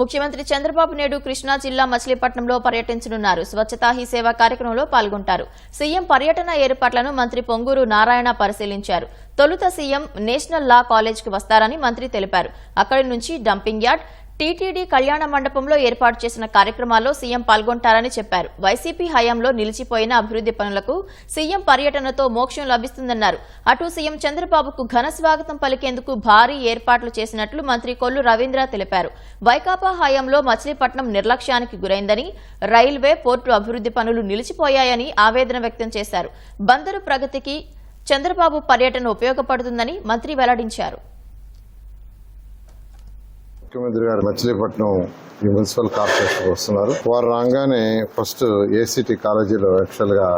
ముఖ్యమంత్రి చంద్రబాబు నాయుడు కృష్ణా జిల్లా మచిలీపట్నంలో పర్యటించనున్నారు. స్వచ్ఛతా హీ సేవ కార్యక్రమంలో పాల్గొంటారు. సీఎం పర్యటన ఏర్పాట్లను మంత్రి పొంగూరు నారాయణ పరిశీలించారు. తొలుత సీఎం నేషనల్ లా కాలేజ్కి వస్తారని మంత్రి తెలిపారు. అక్కడి నుంచి డంపింగ్ యార్డ్ టీటీడీ కళ్యాణ మండపంలో ఏర్పాటు చేసిన కార్యక్రమాల్లో సీఎం పాల్గొంటారని చెప్పారు. వైసీపీ హయాంలో నిలిచిపోయిన అభివృద్ది పనులకు సీఎం పర్యటనతో మోక్షం లభిస్తుందన్నారు. అటు సీఎం చంద్రబాబుకు ఘన స్వాగతం పలికేందుకు భారీ ఏర్పాట్లు చేసినట్లు మంత్రి కొల్లు రవీంద్ర తెలిపారు. వైకాపా హయాంలో మచిలీపట్నం నిర్లక్ష్యానికి గురైందని రైల్వే పోర్టు అభివృద్ది పనులు నిలిచిపోయాయని ఆవేదన వ్యక్తం చేశారు. బందరు ప్రగతికి చంద్రబాబు పర్యటన ఉపయోగపడుతుందని మంత్రి వెల్లడించారు. ముఖ్యమంత్రి గారు మచిలీపట్నం ఈ మున్సిపల్ కార్పొరేషన్ వస్తున్నారు. వారు రాగానే ఫస్ట్ ఏసీటీ కాలేజీలో యాక్చువల్గా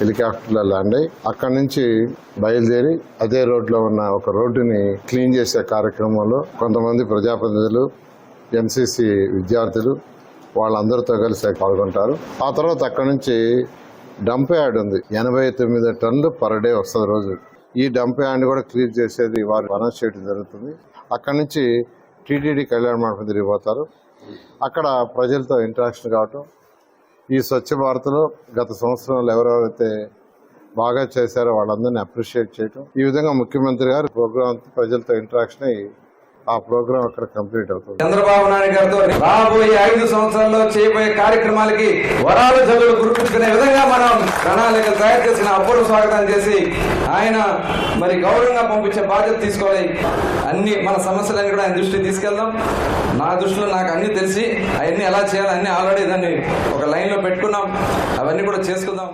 హెలికాప్టర్లో ల్యాండ్ అయ్యి అక్కడి నుంచి బయలుదేరి అదే రోడ్లో ఉన్న ఒక రోడ్డుని క్లీన్ చేసే కార్యక్రమంలో కొంతమంది ప్రజాప్రతినిధులు ఎన్సీసీ విద్యార్థులు వాళ్ళందరితో కలిసి పాల్గొంటారు. ఆ తర్వాత అక్కడి నుంచి డంప్ యార్డ్ ఉంది. ఎనభై తొమ్మిది టన్నులు పర్ డే వస్తుంది రోజు. ఈ డంప్ యార్డ్ కూడా క్లియర్ చేసేది వారు అనౌన్స్ చేయడం జరుగుతుంది. అక్కడి నుంచి టీటీడీ కళ్యాణ మండపం తిరిగిపోతారు అక్కడ ప్రజలతో ఇంటరాక్షన్ కావటం ఈ స్వచ్ఛ భారత్లో గత సంవత్సరంలో ఎవరెవరైతే బాగా చేశారో వాళ్ళందరినీ అప్రిషియేట్ చేయటం ఈ విధంగా ముఖ్యమంత్రి గారు ప్రోగ్రామ్ ప్రజలతో ఇంటరాక్షన్ అయ్యి ఆ ప్రోగ్రామ్ అక్కడ కంప్లీట్ అవుతుంది. చంద్రబాబు నాయుడు గారితో రాబోయే ఐదు సంవత్సరాల్లో చేయబోయే కార్యక్రమాలకి వరాలు చదువులు గుర్తుంచుకునే విధంగా మనం ప్రణాళికలు తయారు చేసిన అప్పుడు స్వాగతం చేసి ఆయన మరి గౌరవంగా పంపించే బాధ్యత తీసుకోవాలి అన్ని మన సమస్యలన్నీ కూడా ఆయన దృష్టికి తీసుకెళ్దాం. నా దృష్టిలో నాకు అన్ని తెలిసి అవన్నీ ఎలా చేయాలి అన్ని ఆల్రెడీ దాన్ని ఒక లైన్లో పెట్టుకున్నాం. అవన్నీ కూడా చేసుకుందాం.